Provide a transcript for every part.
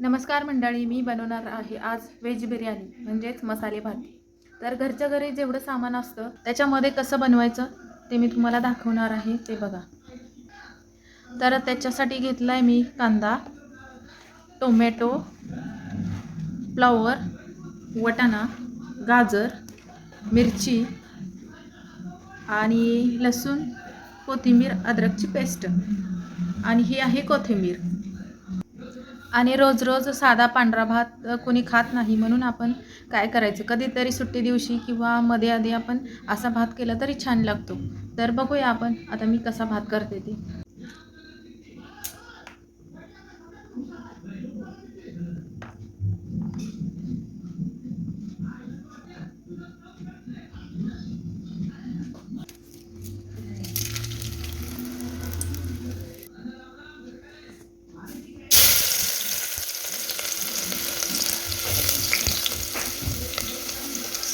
नमस्कार मंडळी मी बनवणार आहे आज व्हेज बिर्याणी म्हणजेच मसाले भात. तर घरच्या घरी जेवढं सामान असतं त्याच्यामध्ये कसं बनवायचं ते मी तुम्हाला दाखवणार आहे ते बघा. तर त्याच्यासाठी घेतला आहे मी कांदा टोमॅटो फ्लॉवर वटाणा गाजर मिरची आणि लसूण कोथिंबीर अद्रकची पेस्ट. आणि ही आहे कोथिंबीर. आणि रोज रोज साधा पांढरा भात कोणी खात नाही म्हणून आपण काय करायचं? कधीतरी सुट्टी दिवशी किंवा मध्ये आधी आपण असा भात केला तरी छान लागतो. तर बघूया आपण आता मी कसा भात करते ते.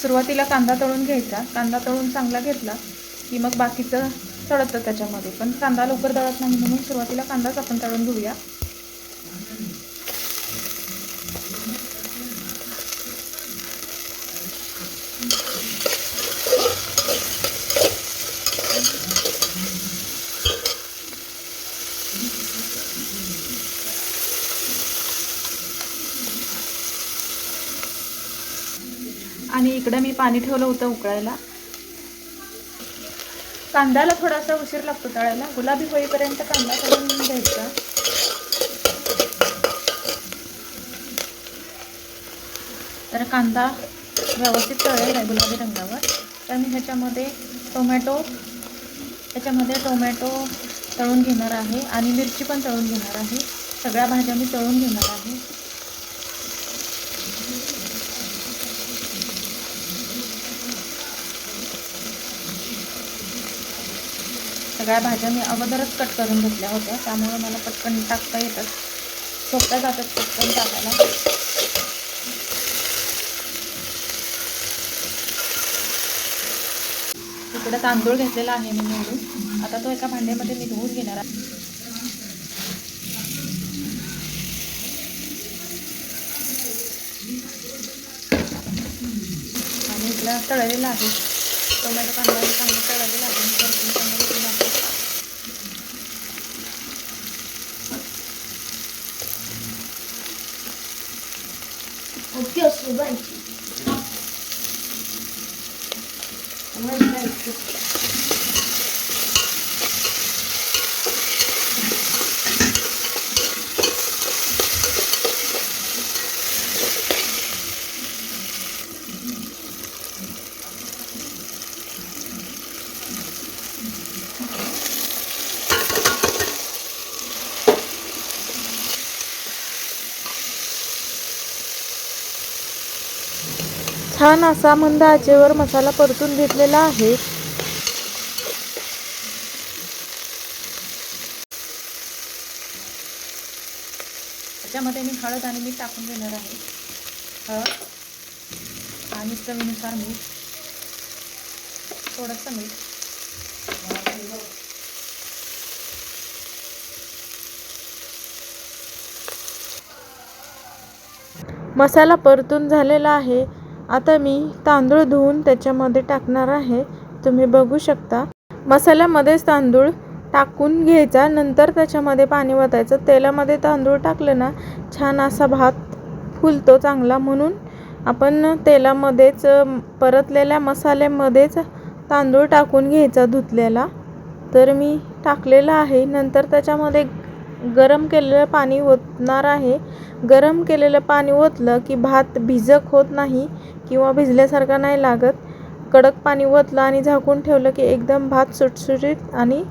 सुरुवातीला कांदा तळून घ्यायचा. कांदा तळून चांगला घेतला की मग बाकीचं तळतं त्याच्यामध्ये. पण कांदा लवकर तळत नाही म्हणून सुरुवातीला कांदाच आपण तळून घेऊया. आणि इकडं मी पाणी ठेवलं होतं उकळायला. कांद्याला थोडासा उशीर लागतो तळायला. गुलाबी होईपर्यंत कांदा तळून घ्यायचा. तर कांदा व्यवस्थित तळेल आहे गुलाबी रंगावर. तर मी ह्याच्यामध्ये टोमॅटो त्याच्यामध्ये टोमॅटो तळून घेणार आहे आणि मिरची पण तळून घेणार आहे. सगळ्या भाज्या मी तळून घेणार आहे. सगळ्या भाज्या मी अगोदरच कट करून घेतल्या होत्या. त्यामुळे मला पटकन टाकता येतात सोप्या जातात पटकन टाकायला. इकडे तांदूळ घेतलेला आहे मी निवडून. आता तो एका भांड्यामध्ये मी धुवून घेणार आहे. आणि इकडं तळलेला आहे. टोमॅटो कांदा चांगलं तळलेला आहे. आहे 就是问题，我们开始吃。छान असा मंद आचेवर मसाला परतून घेतलेला आहे. त्याच्यामध्ये मी हळद आणि मीठ टाकून घेणार आहे. हळद आणि चवीनुसार मीठ. थोडंसं मीठ. मसाला परतून झालेला आहे. आता मी तांदूळ धुवून त्याच्यामध्ये टाकणार आहे. तुम्ही बघू शकता. मसाल्यामध्येच तांदूळ टाकून घ्यायचा. नंतर त्याच्यामध्ये पाणी ओतायचं तेलामध्ये तांदूळ टाकलं ना छान असा भात फुलतो चांगला म्हणून. आपण तेलामध्येच परतलेल्या मसाल्यामध्येच तांदूळ टाकून घ्यायचा धुतलेला. तर मी टाकलेला आहे. नंतर त्याच्यामध्ये गरम केलेलं पाणी ओतणार आहे. गरम केलेलं पाणी ओतलं की भात भिजक होत नाही. किंवा भिजल्यासारखा नाही लागत. कडक पाणी ओतलं आणि झाकून ठेवलं की एकदम भात सुटसुटीत आणि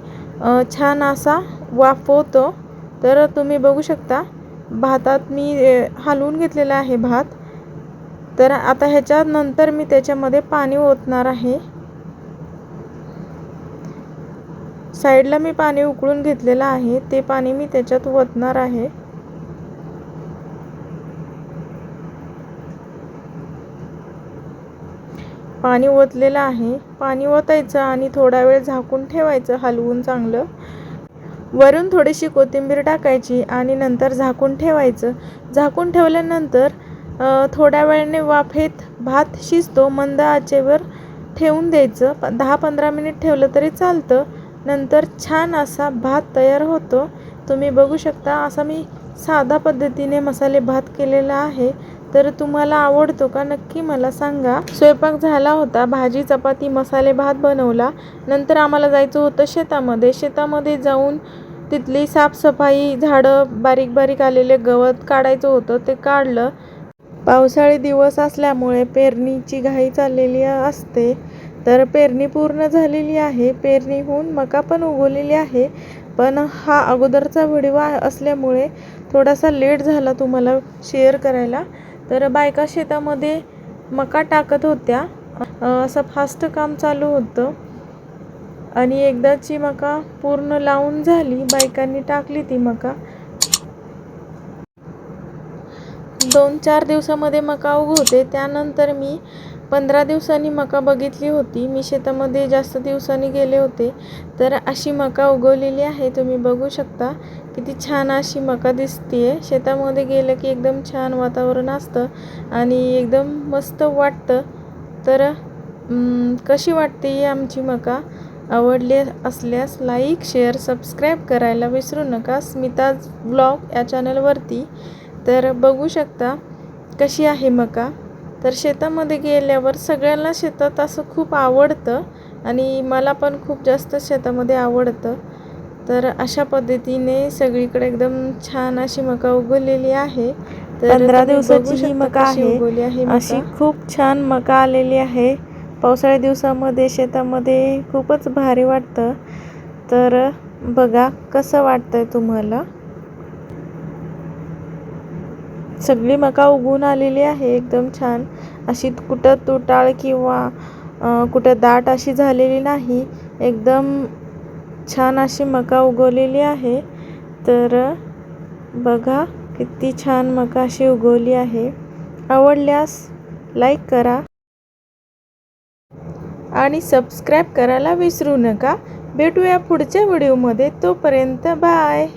छान असा वाफवतो तर तुम्ही बघू शकता भातात मी हलवून घेतलेला आहे भात. तर आता ह्याच्यानंतर मी त्याच्यामध्ये पाणी ओतणार आहे. साईडला मी पाणी उकळून घेतलेलं आहे. ते पाणी मी त्याच्यात ओतणार आहे. पाणी ओतलेलं आहे. पाणी ओतायचं आणि थोडा वेळ झाकून ठेवायचं हलवून चांगलं. वरून थोडीशी कोथिंबीर टाकायची आणि नंतर झाकून ठेवायचं. झाकून ठेवल्यानंतर थोड्या वेळाने वाफेत भात शिजतो मंद आचेवर ठेवून द्यायचं. प दहा पंधरा मिनिट ठेवलं तरी चालतं. नंतर छान असा भात तयार होतो. तुम्ही बघू शकता असा मी साधा पद्धतीने मसाले भात केलेला आहे. तर तुम्हाला आवडतो का? नक्की मला सांगा. स्वयंपाक झाला होता भाजी चपाती मसाले भात बनवला. नंतर आम्हाला जायचं होतं शेतामध्ये. शेतामध्ये जाऊन तिथली साफसफाई झाडं बारीक बारीक आलेले गवत काढायचं होतं ते काढलं. पावसाळी दिवस असल्यामुळे पेरणीची घाई चाललेली असते. तर पेरणी पूर्ण झालेली आहे. पेरणी होऊन मका पण उगवलेली आहे. पण हा अगोदरचा व्हिडिओ असल्यामुळे थोडासा लेट झाला तुम्हाला शेअर करायला. तर बायका शेतामध्ये मका टाकत होत्या. असं फास्ट काम चालू होतं. आणि एकदाची मका पूर्ण लावून झाली. बायकांनी टाकली ती मका. दोन चार दिवसामध्ये मका उगवते. त्यानंतर मी पंधरा दिवसांनी मका बघितली होती. मी शेतामध्ये जास्त दिवसांनी गेले होते. तर अशी मका उगवलेली आहे. तुम्ही बघू शकता. किती छान अशी मका दिसतीये. शेतामध्ये गेलं की एकदम छान वातावरण असतं आणि एकदम मस्त वाटतं. तर कशी वाटते ही आमची मका? आवडली असल्यास लाईक शेअर सबस्क्राईब करायला विसरू नका. स्मिताज ब्लॉग या चॅनलवरती. तर बघू शकता कशी आहे मका? तर शेतामध्ये गेल्यावर सगळ्यांना शेतात असं खूप आवडतं आणि मला पण खूप जास्त शेतामध्ये आवडतं. तर अशा पद्धतीने सगळीकडे एकदम छान अशी मका उगवलेली आहे. तर पंधरा दिवसाची ही मका आहे. उगवली आहे अशी. खूप छान मका आलेली आहे. पावसाळ्या दिवसामध्ये शेतामध्ये खूपच भारी वाटतं. तर बघा कसं वाटतंय तुम्हाला. सगळी मका उगवून आलेली आहे एकदम छान. अशी कुठं तुटाळ किंवा कुठं दाट अशी झालेली नाही. एकदम छान अशी मका उगवलेली आहे. तर बघा किती छान मका अशी उगवली आहे. आवडल्यास लाईक करा आणि सबस्क्राईब करायला विसरू नका. भेटूया पुढच्या व्हिडिओमध्ये. तोपर्यंत बाय.